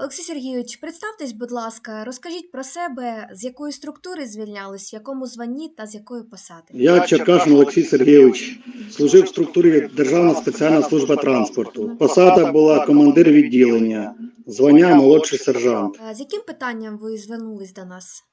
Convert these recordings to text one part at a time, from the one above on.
Олексій Сергійович, представтесь, будь ласка, розкажіть про себе, з якої структури звільнялись, в якому званні та з якої посади. Я Черкашин Олексій Сергійович, служив в структурі Державна спеціальна служба транспорту. Посада була командир відділення, звання молодший сержант. З яким питанням ви звернулись до нас?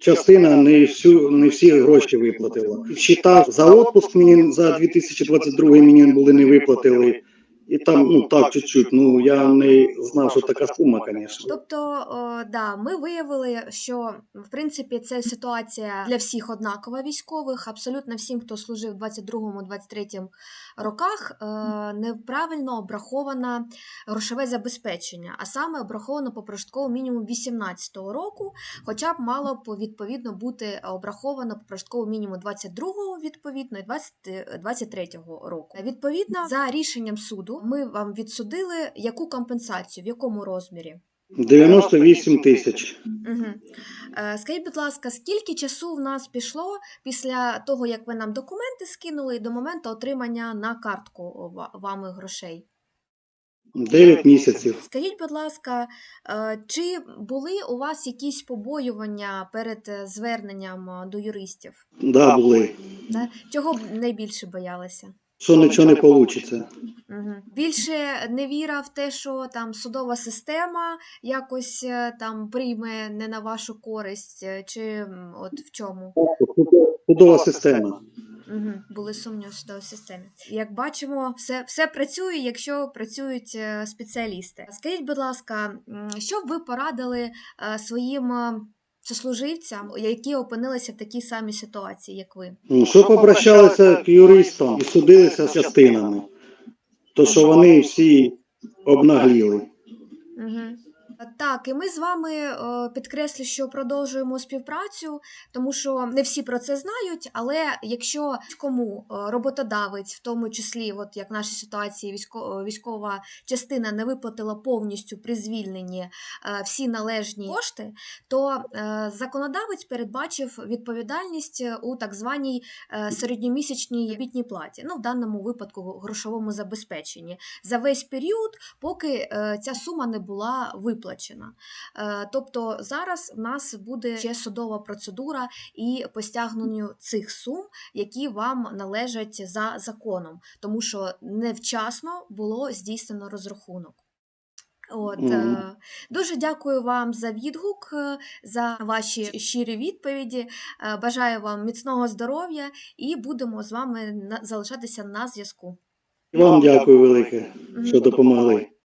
Частина не всю не всі гроші виплатила. Считав за отпуск мені за 2022 мені були не виплатили. І там, ну так, чуть-чуть. Ну я не знав, що така сума, звісно. Тобто, о, да, ми виявили, що в принципі це ситуація для всіх однакова військових. Абсолютно всім, хто служив в 22-23 роках, е, неправильно обраховано грошове забезпечення, а саме обраховано по прожитковому мінімуму 18-го року, хоча б мало б відповідно бути обраховано по прожитковому мінімуму 22-го відповідно і 20, 23-го року. Відповідно, за рішенням суду ми вам відсудили яку компенсацію, в якому розмірі? 98 тисяч. Угу. Скажіть, будь ласка, скільки часу в нас пішло після того, як ви нам документи скинули, до моменту отримання на картку вами грошей? 9 місяців. Скажіть, будь ласка, е, чи були у вас якісь побоювання перед е, зверненням до юристів? Да, були. Чого б найбільше боялися? Що нічого не вийде. Угу. Більше не віра в те, що там судова система якось е, там прийме не на вашу користь, е, чи от в чому? Судова система. Угу. Були сумніви в судовій системі. Як бачимо, все, все працює, якщо працюють е, спеціалісти. Скажіть, будь ласка, що б ви порадили своїм сослуживцям, які опинилися в такій самій ситуації, як ви? Ну, що попрощалися к юристам і судилися з частинами. То що вони всі обнагліли. Угу. Так, і ми з вами е, підкреслю, що продовжуємо співпрацю, тому що не всі про це знають. Але якщо кому е, роботодавець, в тому числі, от як в нашій ситуації, військова частина не виплатила повністю при звільненні е, всі належні кошти, то е, законодавець передбачив відповідальність у так званій е, середньомісячній обітній платі, ну в даному випадку грошовому забезпеченні за весь період, поки е, ця сума не була виплачена. Е, Тобто зараз в нас буде ще судова процедура і по стягненню цих сум, які вам належать за законом, тому що невчасно було здійснено розрахунок. От, Мгм. е, дуже дякую вам за відгук, е, за ваші щирі відповіді. Бажаю вам міцного здоров'я і будемо з вами залишатися на зв'язку. Вам дякую велике, що допомогли.